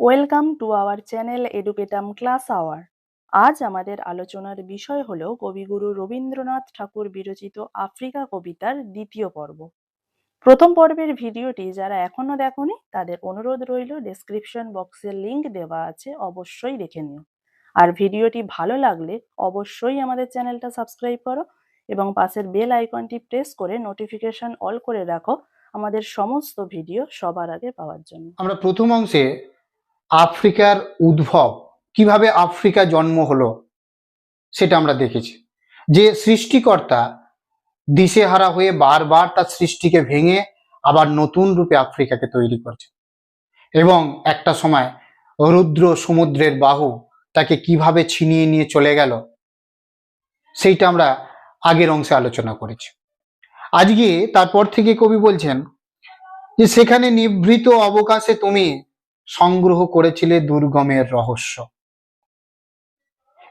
Welcome to our channel Educatum class hour আজ আমাদের আলোচনার বিষয় হল কবিগুরু রবীন্দ্রনাথ ঠাকুর বিরচিত আফ্রিকা কবিতার দ্বিতীয় পর্ব। প্রথম পর্বের ভিডিওটি যারা এখনও দেখোনি, তাদের অনুরোধ রইল ডেসক্রিপশন বক্সের লিংক দেওয়া আছে, অবশ্যই দেখে নিও। আর ভিডিওটি ভালো লাগলে অবশ্যই আমাদের চ্যানেলটা সাবস্ক্রাইব করো এবং পাশের বেল আইকনটি প্রেস করে নোটিফিকেশন অল করে রাখো আমাদের সমস্ত ভিডিও সবার আগে পাওয়ার জন্য। আমরা প্রথম অংশে আফ্রিকার উদ্ভব, কীভাবে আফ্রিকা জন্ম হলো, সেটা আমরা দেখেছি। যে সৃষ্টিকর্তা দিশেহারা হয়ে বারবার তার সৃষ্টিকে ভেঙে আবার নতুন রূপে আফ্রিকাকে তৈরি করছে। এবং একটা সময় রুদ্র সমুদ্রের বাহু তাকে কীভাবে ছিনিয়ে নিয়ে চলে গেল, সেইটা আমরা আগের অংশে আলোচনা করেছি। আজকে তারপর থেকে কবি বলছেন যে, সেখানে নিভৃত অবকাশে তুমি সংগ্রহ করেছিলে দুর্গমের রহস্য।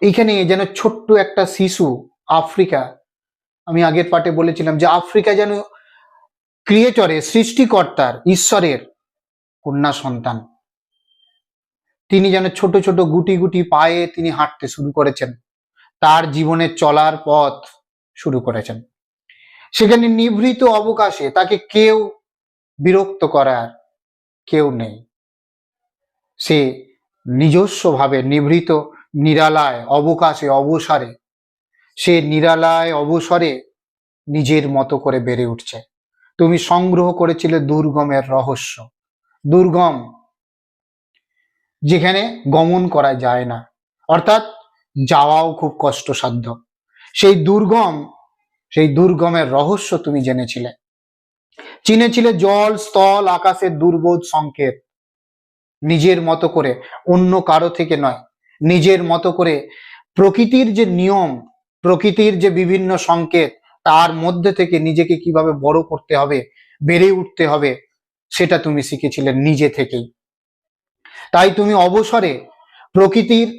এইখানে যেন ছোট্ট একটা শিশু, আফ্রিকা, আমি আগের পাঠে বলেছিলাম যে আফ্রিকা যেন ক্রিয়েটরের সৃষ্টিকর্তার, ঈশ্বরের কন্যা সন্তান। তিনি যেন ছোট ছোট গুটি গুটি পায়ে তিনি হাঁটতে শুরু করেছেন। তার জীবনের চলার পথ শুরু করেছেন। সেখানে নিভৃত অবকাশে তাকে কেউ বিরক্ত করার কেউ নেই। সে নিজস্বভাবে নিভৃত নিরালায় অবকাশে অবসরে। সে নিরালায় অবসরে নিজের মতো করে বেড়ে উঠছে। তুমি সংগ্রহ করেছিলে দুর্গমের রহস্য। দুর্গম যেখানে গমন করা যায় না। অর্থাৎ যাওয়াও খুব কষ্টসাধ্য। সেই দুর্গম, সেই দুর্গমের রহস্য তুমি জেনেছিলে। চিনেছিলে জল, স্থল, আকাশের দুর্বোধ সংকেত। নিজের মতো করে, অন্য কারও থেকে নয়। নিজের মতো করে প্রকৃতির যে নিয়ম, প্রকৃতির যে বিভিন্ন সংকেত, তার মধ্যে থেকে নিজেকে কীভাবে বড় করতে হবে, বেড়ে উঠতে হবে, সেটা তুমি শিখেছিলে নিজে থেকেই। তাই তুমি অবসরে প্রকৃতির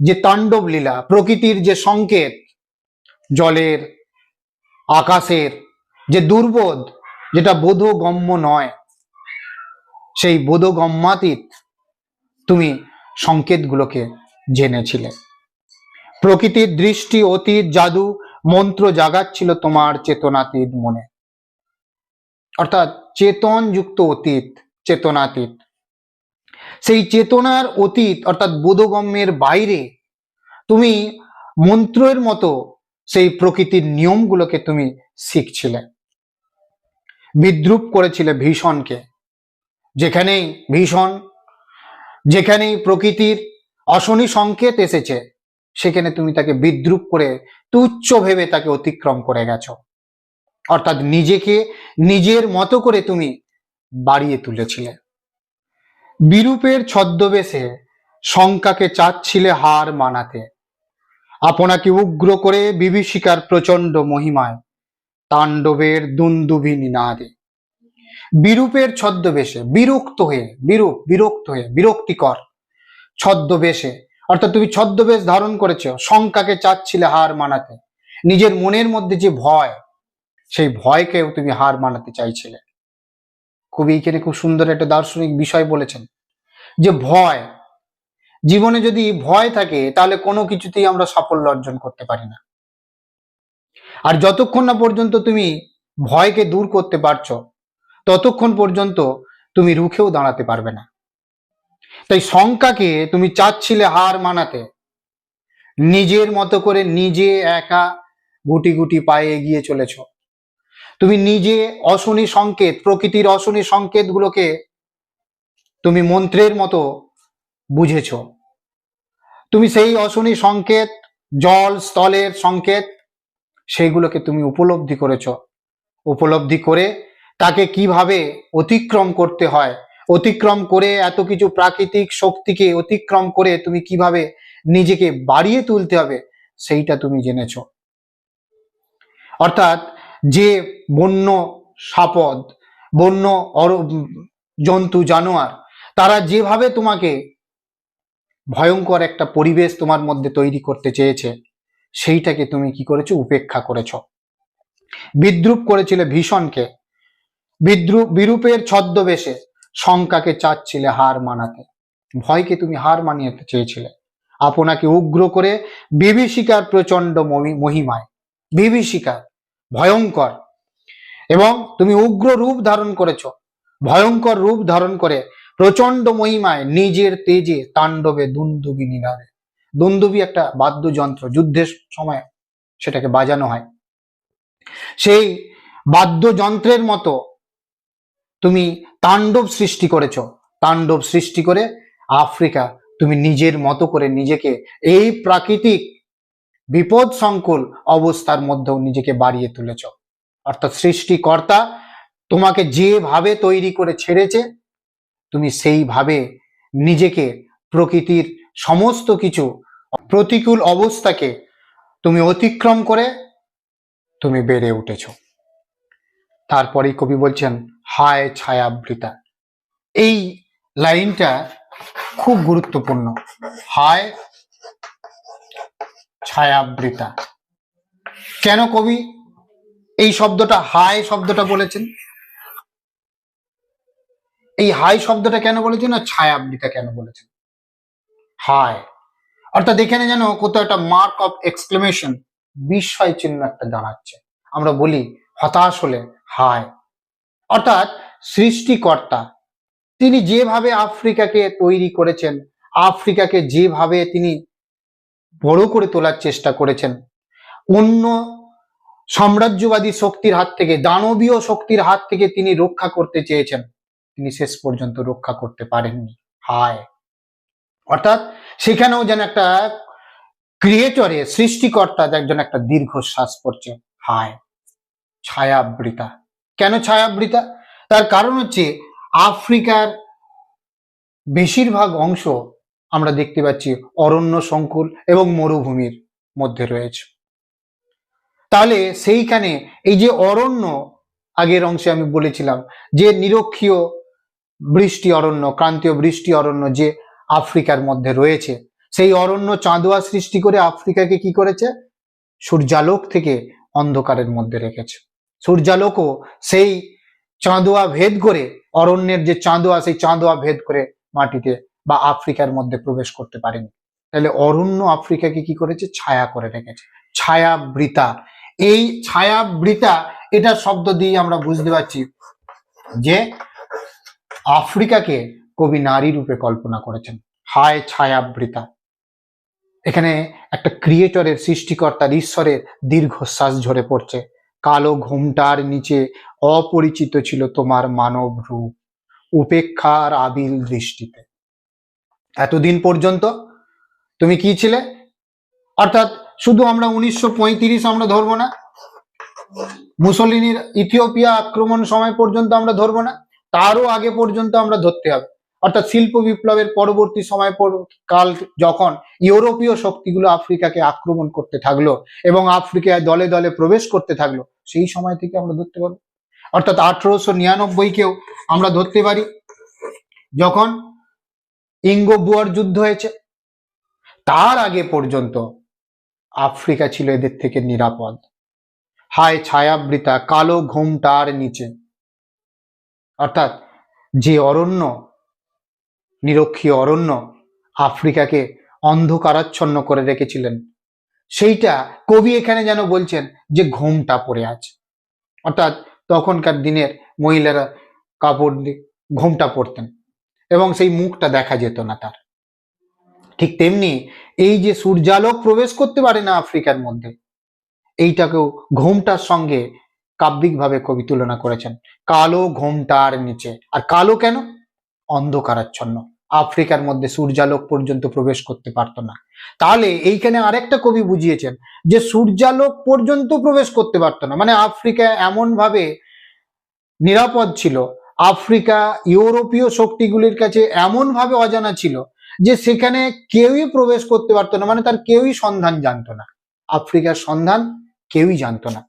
যে তাণ্ডব লীলা, প্রকৃতির যে সংকেত, জলের, আকাশের যে দুর্বোধ, যেটা বোধগম্য নয় সেই বোধগম্যাতীত তুমি সংকেতগুলোকে জেনেছিলে। প্রকৃতির দৃষ্টি, অতীত, জাদু, মন্ত্র জাগাচ্ছিল তোমার চেতনাতীত মনে। অর্থাৎ চেতন যুক্ত অতীত, চেতনাতীত। সেই চেতনার অতীত, অর্থাৎ বোধগম্যের বাইরে তুমি মন্ত্রের মতো সেই প্রকৃতির নিয়মগুলোকে তুমি শিখছিলে। বিদ্রুপ করেছিলে ভীষণকে। যেখানেই ভীষণ, যেখানেই প্রকৃতির অশনি সংকেত এসেছে, সেখানে তুমি তাকে বিদ্রুপ করে, তুচ্ছ ভেবে তাকে অতিক্রম করে গেছো। অর্থাৎ নিজেকে নিজের মতো করে তুমি বাড়িয়ে তুলেছিলে। বিরূপের ছদ্মবেশে শঙ্কাকে চাচ্ছিলে হার মানাতে। আপনাকে উগ্র করে বিভীষিকার প্রচণ্ড মহিমায়, তাণ্ডবের দুন্দুভি নিনাদে। বিরূপের ছদ্মবেশে, বিরক্ত হয়ে, বিরূপ, বিরক্ত হয়ে, বিরক্তিকর ছদ্মবেশে। অর্থাৎ তুমি ছদ্মবেশ ধারণ করেছ, শঙ্কাকে চাচ্ছিলে হার মানাতে। নিজের মনের মধ্যে যে ভয়, সেই ভয়কেও তুমি হার মানাতে চাইছিলে। খুবই এখানে খুব সুন্দর একটা দার্শনিক বিষয় বলেছেন যে ভয়, জীবনে যদি ভয় থাকে, তাহলে কোনো কিছুতেই আমরা সাফল্য অর্জন করতে পারি না। আর যতক্ষণ না পর্যন্ত তুমি ভয়কে দূর করতে পারছ ততক্ষণ পর্যন্ত তুমি রুখেও দাঁড়াতে পারবে না। তাই শঙ্কাকে তুমি চাচ্ছিলে হার মানাতে। নিজের মতো করে নিজে একা গুটি গুটি পায়ে এগিয়ে চলেছ। তুমি নিজে অশনি সংকেত, প্রকৃতির অশনি সংকেতগুলোকে তুমি মন্ত্রের মতো বুঝেছ। তুমি সেই অশনি সংকেত, জল, স্থলের সংকেত সেইগুলোকে তুমি উপলব্ধি করেছ। উপলব্ধি করে তাকে কীভাবে অতিক্রম করতে হয়? অতিক্রম করে এত কিছু প্রাকৃতিক শক্তিকে অতিক্রম করে তুমি কীভাবে নিজেকে বাড়িয়ে তুলতে হবে, সেইটা তুমি জেনেছ। অর্থাৎ যে বন্য সাপদ, বন্য অর, জন্তু, জানোয়ার, তারা যেভাবে তোমাকে ভয়ঙ্কর একটা পরিবেশ তোমার মধ্যে তৈরি করতে চেয়েছে, সেইটাকে তুমি কি করেছ? উপেক্ষা করেছ। বিদ্রুপ করেছিলে ভীষণকে। বিদ্রুপ বিরূপের ছদ্মবেশে শঙ্কাকে চাচ্ছিলে হার মানাতে। ভয়কে তুমি হার মানিয়ে চেয়েছিলে। আপনাকে উগ্র করে বিভীষিকার প্রচণ্ড মহি- মহিমায়। বিভীষিকার, ভয়ঙ্কর। এবং তুমি উগ্র রূপ ধারণ করেছ। ভয়ঙ্কর রূপ ধারণ করে প্রচণ্ড মহিমায় নিজের তেজে তাণ্ডবে দুন্দুবি নিনাদে দুন্দুবি একটা বাদ্যযন্ত্র, যুদ্ধের সময় সেটাকে বাজানো হয়। সেই বাদ্যযন্ত্রের মতো তুমি তাণ্ডব সৃষ্টি করেছ। তাণ্ডব সৃষ্টি করে আফ্রিকা তুমি নিজের মতো করে নিজেকে এই প্রাকৃতিক বিপদ সংকুল অবস্থার মধ্যেও নিজেকে বাড়িয়ে তুলেছ। অর্থাৎ সৃষ্টিকর্তা তোমাকে যেভাবে তৈরি করে ছেড়েছে, তুমি সেইভাবে নিজেকে প্রকৃতির সমস্ত কিছু প্রতিকূল অবস্থাকে তুমি অতিক্রম করে তুমি বেড়ে উঠেছ। তারপরেই কবি বলছেন হায় ছায়াবৃতা। এই লাইনটা খুব গুরুত্বপূর্ণ। হায় ছায়াবৃতা। কেন কবি এই শব্দটা হায় শব্দটা বলেছেন? এই হাই শব্দটা কেন বলেছেন আর ছায়াবৃতা কেন বলেছেন? হায়। অর্থাৎ এখানে যেন কোথাও একটা মার্ক অফ এক্সক্লেমেশন বিস্ময় চিহ্ন একটা দাঁড়াচ্ছে। আমরা বলি হতাশ হলে হায়। অর্থাৎ সৃষ্টিকর্তা। তিনি যেভাবে আফ্রিকাকে তৈরি করেছেন, আফ্রিকাকে যেভাবে তিনি বড় করে তোলার চেষ্টা করেছেন, অন্য সাম্রাজ্যবাদী শক্তির হাত থেকে, দানবীয় শক্তির হাত থেকে তিনি রক্ষা করতে চেয়েছেন। তিনি শেষ পর্যন্ত রক্ষা করতে পারেননি। হায়! অর্থাৎ সেখানেও যেন একটা ক্রিয়েটরে সৃষ্টিকর্তা একজন একটা দীর্ঘশ্বাস পড়ছে। হায়! ছায়াবৃতা। কেন ছায়াবৃতা? তার কারণ হচ্ছে আফ্রিকার বেশিরভাগ অংশ আমরা দেখতে পাচ্ছি অরণ্য সংকুল এবং মরুভূমির মধ্যে রয়েছে। তাহলে সেইখানে এই যে অরণ্য, আগের অংশে আমি বলেছিলাম, যে নিরক্ষীয় বৃষ্টি অরণ্য, ক্রান্তীয় বৃষ্টি অরণ্য যে আফ্রিকার মধ্যে রয়েছে, সেই অরণ্য চাঁদোয়া সৃষ্টি করে আফ্রিকাকে কি করেছে? সূর্যালোক থেকে অন্ধকারের মধ্যে রেখেছে। সূর্যালোকও সেই চাঁদোয়া ভেদ করে, অরণ্যের যে চাঁদোয়া, সেই চাঁদোয়া ভেদ করে মাটিতে বা আফ্রিকার মধ্যে প্রবেশ করতে পারেনি। তাহলে অরণ্য আফ্রিকাকে কি করেছে? ছায়া করে রেখেছে। ছায়াবৃতা। এই ছায়াবৃতা এটা শব্দ দিয়ে আমরা বুঝতে পারছি যে আফ্রিকাকে কবি নারী রূপে কল্পনা করেছেন। হায় ছায়াবৃতা। এখানে একটা ক্রিয়েটরের সৃষ্টিকর্তার, ঈশ্বরের দীর্ঘশ্বাস ঝরে পড়ছে। কালো ঘুমটার নিচে অপরিচিত ছিল তোমার মানব রূপ, উপেক্ষার আবিল দৃষ্টিতে। এতদিন পর্যন্ত তুমি কি ছিলে? অর্থাৎ শুধু আমরা উনিশশো পঁয়ত্রিশ আমরা ধরবো না মুসলিনীর ইথিওপিয়া আক্রমণ সময় পর্যন্ত আমরা ধরবো না, তারও আগে পর্যন্ত আমরা ধরতে হবে। অর্থাৎ শিল্প বিপ্লবের পরবর্তী সময় পর- কাল যখন ইউরোপীয় শক্তিগুলো আফ্রিকাকে আক্রমণ করতে থাকল এবং আফ্রিকায় দলে দলে প্রবেশ করতে থাকল, সেই সময় থেকে আমরা ধরতে পারব অর্থাৎ আঠারোশো নিরানব্বইকেও আমরা ধরতে পারি। যখন ইঙ্গো বুয়ার যুদ্ধ হয়েছে, তার আগে পর্যন্ত আফ্রিকা ছিল এদের থেকে নিরাপদ। হায় ছায়াবৃতা, কালো ঘোমটার নিচে। অর্থাৎ যে অরণ্য নিরক্ষীয় অরণ্য আফ্রিকাকে অন্ধকারাচ্ছন্ন করে রেখেছিলেন। সেইটা কবি এখানে যেন বলছেন যে ঘোমটা পড়ে আছে। অর্থাৎ তখনকার দিনের মহিলারা কাপড় ঘোমটা পরতেন এবং সেই মুখটা দেখা যেত না তার। ঠিক তেমনি এই যে সূর্যালোক প্রবেশ করতে পারে না আফ্রিকার মধ্যে, এইটাকেও ঘোমটার সঙ্গে কাব্যিকভাবে কবি তুলনা করেছেন। কালো ঘোমটার নিচে। আর কালো কেন? অন্ধকারাচ্ছন্ন। আফ্রিকার মধ্যে সূর্যালোক পর্যন্ত প্রবেশ করতে পারতো না। তাহলে এইখানে আরেকটা কবি বুঝিয়েছেন যে সূর্যালোক পর্যন্ত প্রবেশ করতে পারতো না। মানে আফ্রিকা এমন ভাবে নিরাপদ ছিল, আফ্রিকা ইউরোপীয় শক্তিগুলির কাছে এমন ভাবে অজানা ছিল যে সেখানে কেউই প্রবেশ করতে পারতো না। মানে তার কেউই সন্ধান জানতো না। আফ্রিকার সন্ধান কেউই জানতো না।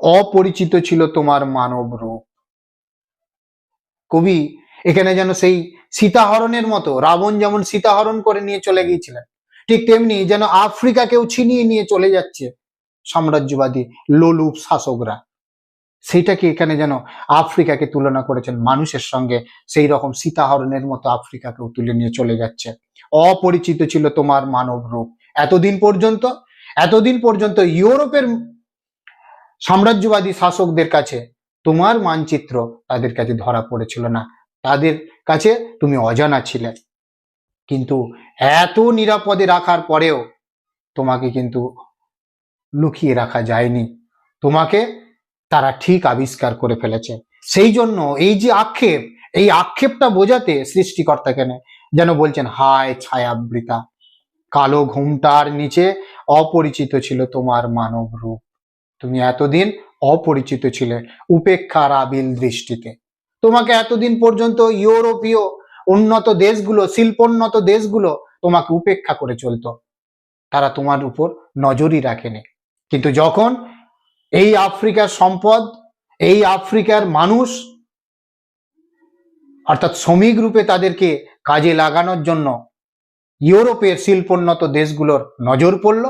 অপরিচিত ছিল তোমার মানব রূপ। কবি এখানে যেন সেই সীতাহরণের মতো। রাবণ যেমন সীতাহরণ করে নিয়ে চলে গিয়েছিলেন, ঠিক তেমনি যেন আফ্রিকাকেও ছিনিয়ে নিয়ে চলে যাচ্ছে সাম্রাজ্যবাদী লোলুপ শাসকরা। সেইটাকে এখানে যেন আফ্রিকাকে তুলনা করেছেন মানুষের সঙ্গে, সেই রকম সীতাহরণের মতো আফ্রিকাকেও তুলে নিয়ে চলে যাচ্ছে। অপরিচিত ছিল তোমার মানব রূপ। এতদিন পর্যন্ত এতদিন পর্যন্ত ইউরোপের সাম্রাজ্যবাদী শাসকদের কাছে তোমার মানচিত্র তাদের কাছে ধরা পড়েছিল না। তাদের কাছে তুমি অজানা ছিলে। কিন্তু এত নিরাপদে রাখার পরেও তোমাকে কিন্তু লুকিয়ে রাখা যায়নি। তোমাকে তারা ঠিক আবিষ্কার করে ফেলেছে। সেই জন্য এই যে আক্ষেপ, এই আক্ষেপটা বোঝাতে সৃষ্টিকর্তা কেন? যেন বলছেন, হায় ছায়াবৃতা, কালো ঘুমটার নিচে অপরিচিত ছিল তোমার মানব রূপ। তুমি এতদিন অপরিচিত ছিলে উপেক্ষার আবিল দৃষ্টিতে। তোমাকে এতদিন পর্যন্ত ইউরোপীয় উন্নত দেশগুলো, শিল্পোন্নত দেশগুলো তোমাকে উপেক্ষা করে চলতো। তারা তোমার উপর নজরই রাখেনি। কিন্তু যখন এই আফ্রিকার সম্পদ, এই আফ্রিকার মানুষ, অর্থাৎ শ্রমিক রূপে তাদেরকে কাজে লাগানোর জন্য ইউরোপের শিল্পোন্নত দেশগুলোর নজর পড়ল,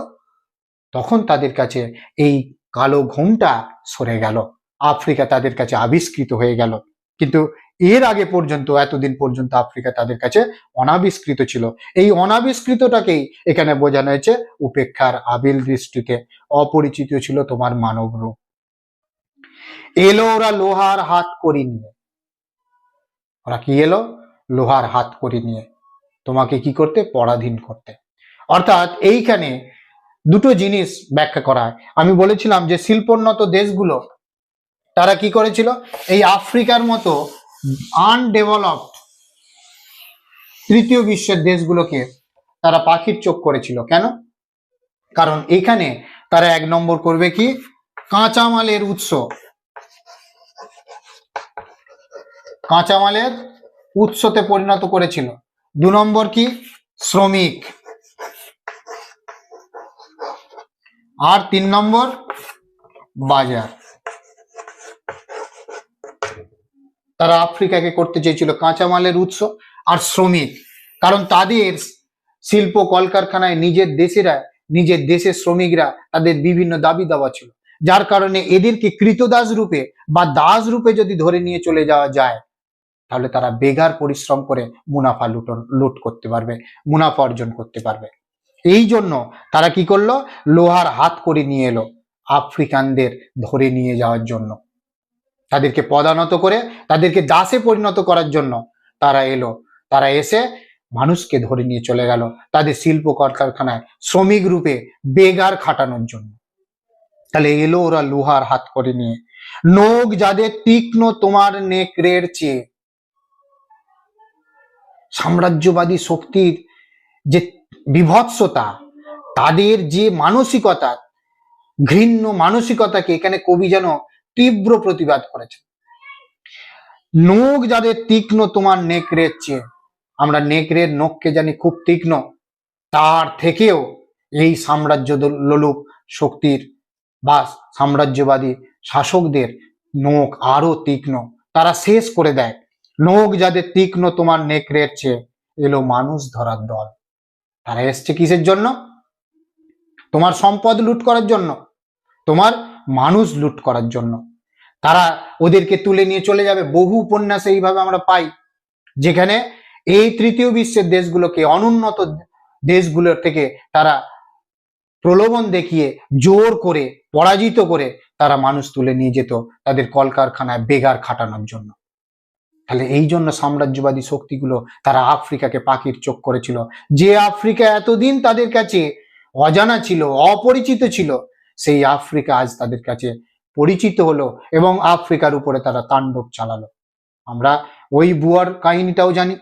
তখন তাদের কাছে এই কালো ঘুমটা সরে গেল। আফ্রিকা তাদের কাছে আবিষ্কৃত হয়ে গেল। কিন্তু এর আগে পর্যন্ত, এতদিন পর্যন্ত আফ্রিকা তাদের কাছে অনাবিষ্কৃত ছিল। এই অনাবিষ্কৃতটাকেই এখানে বোঝানো হয়েছে উপেক্ষার আবিল দৃষ্টিতে। অপরিচিত ছিল তোমার মানব রূপ। এলো ওরা লোহার হাত করি নিয়ে। ওরা কি এলো? লোহার হাত করি নিয়ে। তোমাকে কি করতে? পরাধীন করতে। অর্থাৎ এইখানে দুটো জিনিস ব্যাখ্যা করা আমি বলেছিলাম যে শিল্পোন্নত দেশগুলো তারা কি করেছিল? এই আফ্রিকার মতো আনডেভেলপড তৃতীয় বিশ্বের দেশগুলোকে তারা পাখির চোখ করেছিল। কেন? কারণ এখানে তারা এক নম্বর করবে কি? কাঁচামালের উৎস। কাঁচামালের উৎসতে পরিণত করেছিল। দু নম্বর কি? শ্রমিক। আর তিন নম্বর বাজার। তারা আফ্রিকাকে করতে চেয়েছিল কাঁচামালের উৎস আর শ্রমিক। কারণ তাদের শিল্প কলকারখানায় নিজের দেশেরা, নিজের দেশের শ্রমিকরা তাদের বিভিন্ন দাবি দাওয়া ছিল। যার কারণে এদেরকে কৃতদাস রূপে বা দাস রূপে যদি ধরে নিয়ে চলে যাওয়া যায়, তাহলে তারা বেগার পরিশ্রম করে মুনাফা লুটন, লুট করতে পারবে, মুনাফা অর্জন করতে পারবে। এই জন্য তারা কি করল? লোহার হাত করে নিয়ে এলো আফ্রিকানদের ধরে নিয়ে যাওয়ার জন্য। তাদেরকে পদানত করে, তাদেরকে দাসে পরিণত করার জন্য তারা এলো। তারা এসে মানুষকে ধরে নিয়ে চলে গেল তাদের শিল্প কলকারখানায় শ্রমিক রূপে বেগার খাটানোর জন্য। তাহলে এলো ওরা লোহার হাত করে নিয়ে। নোক যাদের তীক্ষ্ণ তোমার নেকড়ের চেয়ে। সাম্রাজ্যবাদী শক্তির যে বিভৎসতা, তাদের যে মানসিকতা, ঘৃণ্য মানসিকতাকে এখানে কবি যেন তীব্র প্রতিবাদ করেছে। নোক যাদের তীক্ষ্ণ, তোমার নেকড়ের চেয়ে। আমরা নেকড়ের নখকে জানি খুব তীক্ষ্ণ। তার থেকেও এই সাম্রাজ্য লোলুপ শক্তির বা সাম্রাজ্যবাদী শাসকদের নখ আরও তীক্ষ্ণ। তারা শেষ করে দেয়। নখ যাদের তীক্ষ্ণ, তোমার নেকড়ের চেয়ে। এলো মানুষ ধরার দল। তারা এসছে কিসের জন্য? তোমার সম্পদ লুট করার জন্য। তোমার মানুষ লুট করার জন্য। তারা ওদেরকে তুলে নিয়ে চলে যাবে। বহু উপন্যাস এইভাবে আমরা পাই, যেখানে এই তৃতীয় বিশ্বের দেশগুলোকে, অনুন্নত দেশগুলোর থেকে তারা প্রলোভন দেখিয়ে, জোর করে, পরাজিত করে তারা মানুষ তুলে নিয়ে যেত তাদের কলকারখানায় বেগার খাটানোর জন্য। তাহলে এই জন্য সাম্রাজ্যবাদী শক্তিগুলো তারা আফ্রিকাকে পাখির চোখ করেছিল। যে আফ্রিকা এতদিন তাদের কাছে অজানা ছিল, অপরিচিত ছিল, সেই আফ্রিকা আজ তাদের কাছে পরিচিত হলো এবং আফ্রিকার উপরে তারা তাণ্ডব চালালো। আমরা ওই বুয়ার কাহিনীটাও জানি।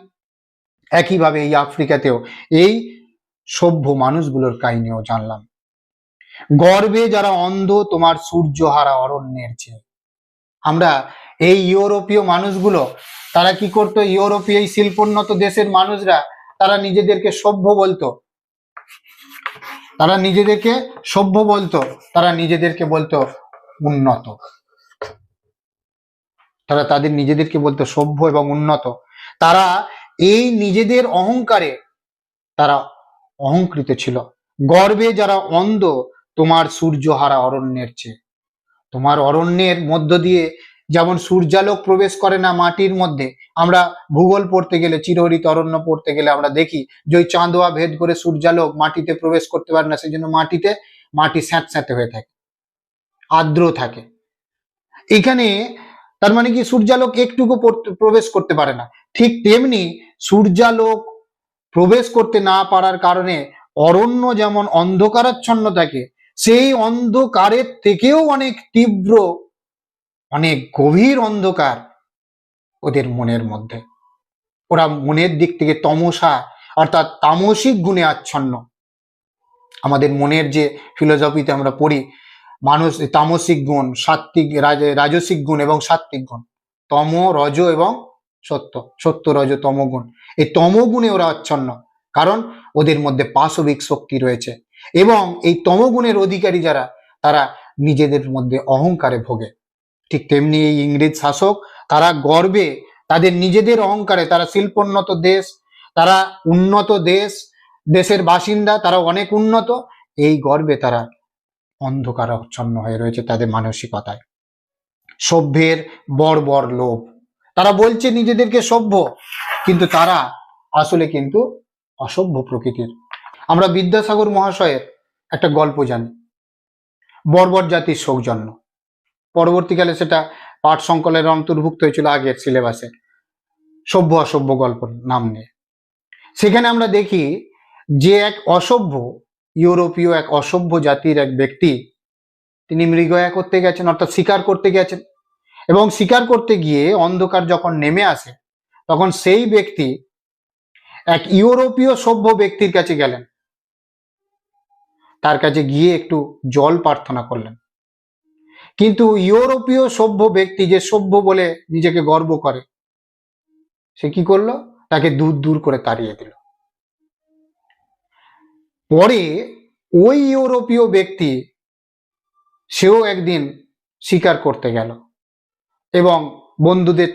একইভাবে এই আফ্রিকাতেও এই সভ্য মানুষগুলোর কাহিনীও জানলাম। গর্বে যারা অন্ধ, তোমার সূর্যহারা অরণ্যের চেয়ে। আমরা এই ইউরোপীয় মানুষগুলো, তারা কি করতো? ইউরোপীয় এই শিল্পোন্নত দেশের মানুষরা, তারা নিজেদেরকে সভ্য বলতো। তারা নিজেদেরকে সভ্য বলতো। তারা নিজেদেরকে বলতো উন্নত। তারা তাদের নিজেদেরকে বলতো সভ্য এবং উন্নত। তারা এই নিজেদের অহংকারে তারা অহংকৃত ছিল। গর্বে যারা অন্ধ, তোমার সূর্যহারা অরণ্যের চেয়ে। তোমার অরণ্যের মধ্য দিয়ে যেমন সূর্যালোক প্রবেশ করে না মাটির মধ্যে, আমরা ভূগোল পড়তে গেলে, চিরহরিত অরণ্য পড়তে গেলে আমরা দেখি যে ওই চাঁদোয়া ভেদ করে সূর্যালোক মাটিতে প্রবেশ করতে পারে না সেই জন্য মাটিতে মাটি স্যাঁত স্যাঁতে হয়ে থাকে। আর্দ্র থাকে। এখানে তার মানে কি সূর্যালোক একটুকু প্রবেশ করতে পারে না। ঠিক তেমনি সূর্যালোক প্রবেশ করতে না পারার কারণে অরণ্য যেমন অন্ধকারাচ্ছন্ন থাকে, সেই অন্ধকারের থেকেও অনেক তীব্র, অনেক গভীর অন্ধকার ওদের মনের মধ্যে। ওরা মনের দিক থেকে তমসা, অর্থাৎ তামসিক গুণে আচ্ছন্ন। আমাদের মনের যে ফিলোসফিতে আমরা পড়ি মানুষ তামসিক গুণ সাত্বিক রাজ- রাজসিক গুণ এবং সাত্বিক গুণ। তম, রজ এবং সত্য। সত্য, রজ, তম গুণ। এই তমগুণে ওরা আচ্ছন্ন, কারণ ওদের মধ্যে পাশবিক শক্তি রয়েছে এবং এই তমগুণের অধিকারী যারা, তারা নিজেদের মধ্যে অহংকারে ভোগে। ঠিক তেমনি এই ইংরেজ শাসক, তারা গর্বে তাদের নিজেদের অহংকারে, তারা শিল্পোন্নত দেশ, তারা উন্নত দেশ, দেশের বাসিন্দা তারা অনেক উন্নত, এই গর্বে তারা অন্ধকারাচ্ছন্ন হয়ে রয়েছে তাদের মানসিকতায়। সভ্যের বর্বর লোভ। তারা বলছে নিজেদেরকে সভ্য, কিন্তু তারা আসলে কিন্তু অসভ্য প্রকৃতির। আমরা বিদ্যাসাগর মহাশয়ের একটা গল্প জানি। বর্বর জাতির সৌজন্য। পরবর্তীকালে সেটা পাঠ সংকলের অন্তর্ভুক্ত হয়েছিল আগের সিলেবাসে। সভ্য অসভ্য গল্প নাম নিয়ে। সেখানে আমরা দেখি যে এক অসভ্য ইউরোপীয় এক অসভ্য জাতির এক ব্যক্তি, তিনি মৃগয়া করতে গেছেন, অর্থাৎ শিকার করতে গেছেন। এবং শিকার করতে গিয়ে অন্ধকার যখন নেমে আসে, তখন সেই ব্যক্তি এক ইউরোপীয় সভ্য ব্যক্তির কাছে গেলেন। তার কাছে গিয়ে একটু জল প্রার্থনা করলেন। কিন্তু ইউরোপীয় সভ্য ব্যক্তি যে সভ্য বলে নিজেকে গর্ব করে, সে কি করল? তাকে দূর দূর করে তাড়িয়ে দিল। পরে ওই ইউরোপীয় ব্যক্তি সেও একদিন শিকার করতে গেল এবং বন্ধুদের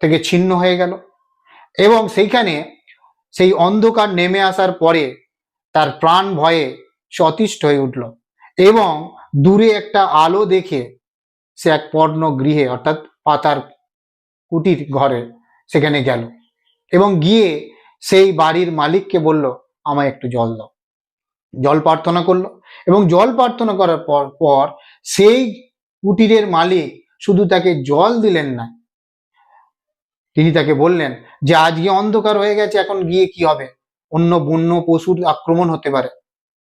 থেকে ছিন্ন হয়ে গেল এবং সেইখানে সেই অন্ধকার নেমে আসার পরে তার প্রাণ ভয়ে সে অতিষ্ঠ হয়ে উঠল এবং দূরে একটা আলো দেখে সে এক পর্ণ গৃহে অর্থাৎ পাতার কুটির ঘরে সেখানে গেল এবং গিয়ে সেই বাড়ির মালিককে বলল, আমায় একটু জল দাও। জল প্রার্থনা করল। এবং জল প্রার্থনা করার পর পর সেই কুটিরের মালিক শুধু তাকে জল দিলেন না, তিনি তাকে বললেন যে, আজকে অন্ধকার হয়ে গেছে, এখন গিয়ে কি হবে? অন্য বন্য পশুর আক্রমণ হতে পারে।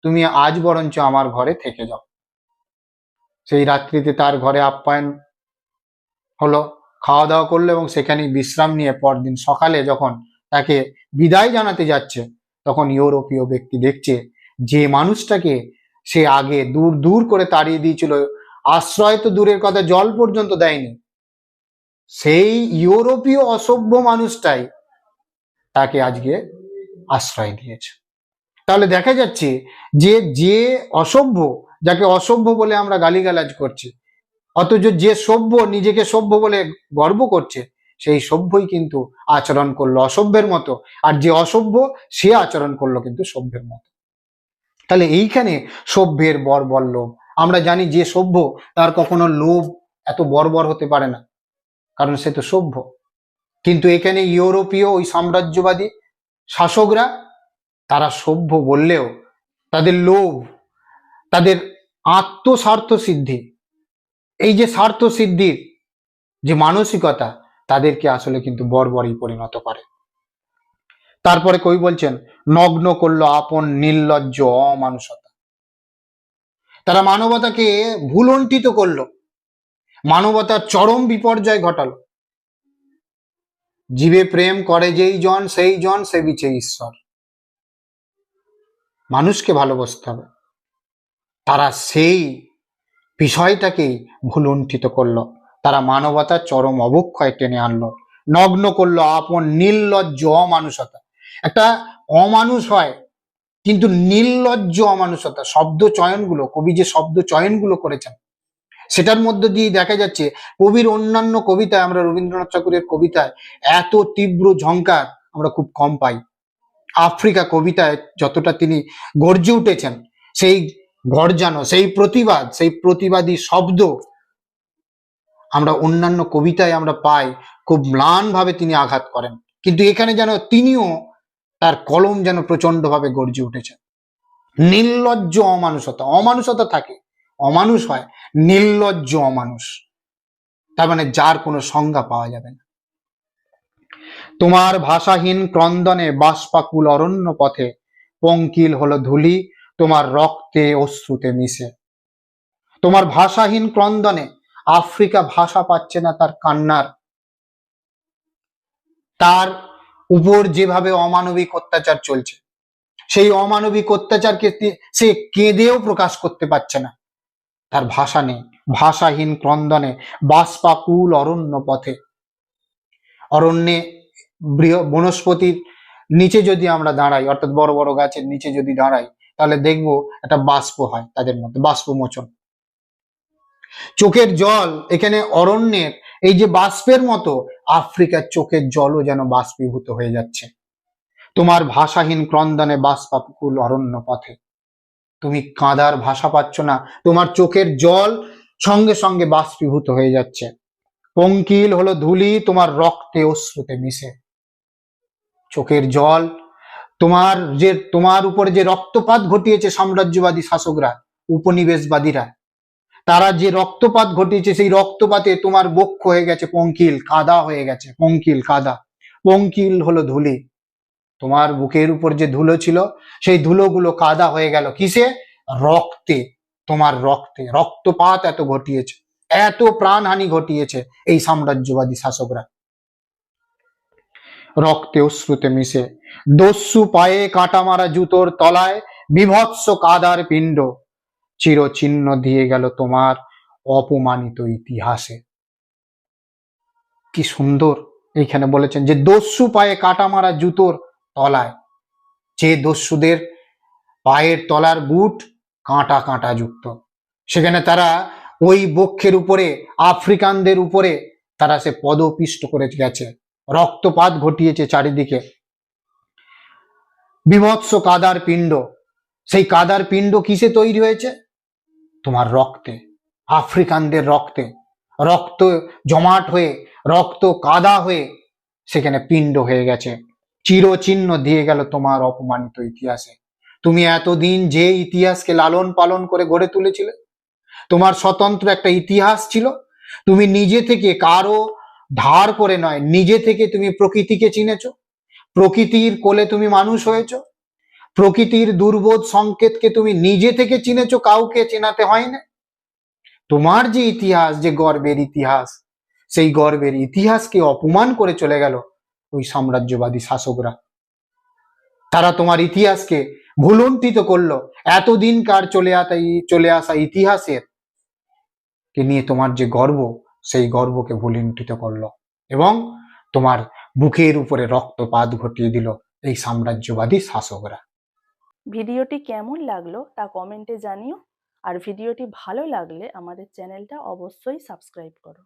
তুমি আজ বরঞ্চ আমার ঘরে থেকে যাও। সেই রাত্রিতে তার ঘরে আপ্যায়ন হলো, খাওয়া দাওয়া করল এবং সেখানেই বিশ্রাম নিয়ে পরদিন সকালে যখন তাকে বিদায় জানাতে যাচ্ছে, তখন ইউরোপীয় ব্যক্তি দেখছে যে মানুষটাকে সে আগে দূর দূর করে তাড়িয়ে দিয়েছিল। আশ্রয় তো দূরের কথা, জল পর্যন্ত দেয়নি। সেই ইউরোপীয় অসভ্য মানুষটাই তাকে আজকে আশ্রয় দিয়েছে। তাহলে দেখা যাচ্ছে যে যে অসভ্য, যাকে অসভ্য বলে আমরা গালিগালাজ করছি, অথচ যে সভ্য নিজেকে সভ্য বলে গর্ব করছে, সেই সভ্যই কিন্তু আচরণ করল অসভ্যের মতো। আর যে অসভ্য, সে আচরণ করল কিন্তু সভ্যের মতো। তাহলে এইখানে সভ্যের বর্বর লোভ আমরা জানি যে সভ্য, তার কখনো লোভ এত বর্বর হতে পারে না, কারণ সে তো সভ্য। কিন্তু এখানে ইউরোপীয় ওই সাম্রাজ্যবাদী শাসকরা, তারা সভ্য বললেও তাদের লোভ, তাদের আত্মস্বার্থ সিদ্ধি, এই যে স্বার্থ সিদ্ধির যে মানসিকতা, তাদেরকে আসলে কিন্তু বর্বরই পরিণত করে। তারপরে কই বলছেন, নগ্ন করল আপন নির্লজ্জ অমানুষতা। তারা মানবতাকে ভুলন্টিত করল। মানবতার চরম বিপর্যয় ঘটালো। জীবে প্রেম করে যেই জন, সেই জন সে বিচে ঈশ্বর। মানুষকে ভালোবাসতে হবে। তারা সেই বিষয়টাকেই ভুলুণ্ঠিত করল। তারা মানবতার চরম অবক্ষয় টেনে আনলো। নগ্ন করল আপন নির্লজ্জ অমানুষতা। একটা অমানুষ হয়, কিন্তু নির্লজ্জ অমানুষতা, শব্দ চয়নগুলো, কবি যে শব্দ চয়নগুলো করেছেন, সেটার মধ্যে দিয়ে দেখা যাচ্ছে কবির অন্যান্য কবিতায়, আমরা রবীন্দ্রনাথ ঠাকুরের কবিতায় এত তীব্র ঝংকার আমরা খুব কম পাই। আফ্রিকা কবিতায় যতটা তিনি গর্জে উঠেছেন, সেই গর্জানো, সেই প্রতিবাদ, সেই প্রতিবাদী শব্দ আমরা অন্যান্য কবিতায় আমরা পাই, খুব ম্লানভাবে তিনি আঘাত করেন। কিন্তু এখানে যেন তিনিও তার কলম যেন প্রচন্ডভাবে গর্জে উঠেছে। নির্লজ্জ অমানুষতা অমানুষতা থাকে, অমানুষ হয়, নির্লজ্জ অমানুষ। তার মানে যার কোনো সংজ্ঞা পাওয়া যাবে না। তোমার ভাষাহীন ক্রন্দনে বাষ্পাকুল অরণ্য পথে পঙ্কিল হলো ধুলি, তোমার রক্তে অশ্রুতে মিশে। তোমার ভাষাহীন ক্রন্দনে আফ্রিকা ভাষা পাচ্ছে না তার কান্নার। তার উপর যেভাবে অমানবিক অত্যাচার চলছে, সেই অমানবিক অত্যাচারকে সে কেঁদেও প্রকাশ করতে পারছে না। তার ভাষা নেই, ভাষাহীন ক্রন্দনে বাষ্পাকুল অরণ্য পথে। অরণ্যে বনস্পতির নিচে যদি আমরা দাঁড়াই, অর্থাৎ বড় বড় গাছের নিচে যদি দাঁড়াই, তাহলে দেখব একটা বাষ্প হয় তাদের মধ্যে, বাষ্পমোচন। চোখের জল, এখানে অরণ্যের এই যে বাষ্পের মতো আফ্রিকার চোখের জলও যেন বাষ্পীভূত হয়ে যাচ্ছে। তোমার ভাষাহীন ক্রন্দনে বাষ্পাকুল অরণ্য পথে তুমি কাঁদার ভাষা পাচ্ছ না, তোমার চোখের জল সঙ্গে সঙ্গে বাষ্পীভূত হয়ে যাচ্ছে। পঙ্কিল হলো ধুলি, তোমার রক্তে অশ্রুতে মিশে। চোখের জল, তোমার যে, তোমার উপরে যে রক্তপাত ঘটিয়েছে সাম্রাজ্যবাদী শাসকরা, উপনিবেশবাদীরা তারা যে রক্তপাত ঘটিয়েছে, সেই রক্তপাতে তোমার বক্ষ হয়ে গেছে পঙ্কিল, কাদা হয়ে গেছে, পঙ্কিল, কাদা। পঙ্কিল হলো ধুলি। তোমার বুকের উপর যে ধুলো ছিল, সেই ধুলোগুলো কাদা হয়ে গেল। কিসে? রক্তে, তোমার রক্তে। রক্তপাত এত ঘটিয়েছে, এত প্রাণহানি ঘটিয়েছে এই সাম্রাজ্যবাদী শাসকরা। রক্তে অশ্রুতে মিশে, দস্যু পায়ে কাটা মারা জুতোর তলায়, বিভৎস কাদার পিণ্ড। চিরচিহ্ন দিয়ে গেল তোমার অপমানিত ইতিহাসে। কি সুন্দর এইখানে বলেছেন যে দস্যু পায়ে কাটা মারা জুতোর তলায়। যে দস্যুদের পায়ের তলার বুট কাঁটা কাঁটা যুক্ত। সেখানে তারা ওই বক্ষের উপরে, আফ্রিকানদের উপরে তারা সে পদপিষ্ট করে গেছে। রক্তপাত ঘটিয়েছে চারিদিকে। বিভৎস কাদার পিণ্ড। সেই কাদার পিণ্ড কিসে তৈরি হয়েছে? তোমার রক্তে, আফ্রিকানদের রক্তে, রক্ত জমাট হয়ে, রক্ত কাদা হয়ে সেখানে পিণ্ড হয়ে গেছে। চিরচিহ্ন দিয়ে গেল তোমার অপমানিত ইতিহাসে। তুমি এতদিন যে ইতিহাসকে লালন পালন করে গড়ে তুলেছিলে, তোমার স্বতন্ত্র একটা ইতিহাস ছিল, তুমি নিজে থেকে কারও ধার করে নয়, নিজে থেকে তুমি প্রকৃতিকে চিনেছ, প্রকৃতির কোলে তুমি মানুষ হয়েছো প্রকৃতির দুর্বোধ সংকেতকে তুমি নিজে থেকে চিনেছো, কাউকে চেনাতে হয় না তোমার যে ইতিহাস, যে গর্বের ইতিহাস, সেই গর্বের ইতিহাসকে অপমান করে চলে গেল ওই সাম্রাজ্যবাদী শাসকরা। তারা তোমার ইতিহাসকে ভুলুণ্ঠিত করল, এতদিনকার চলে আসা চলে আসা ইতিহাসের কে নিয়ে তোমার যে গর্ব, সেই গর্বকে ভুলুণ্ঠিত করল এবং তোমার বুকের উপরে রক্তপাত ঘটিয়ে দিল এই সাম্রাজ্যবাদী শাসকরা। ভিডিওটি কেমন লাগল তা কমেন্টে জানিও। আর ভিডিওটি ভালো লাগলে আমাদের চ্যানেলটা অবশ্যই সাবস্ক্রাইব করো।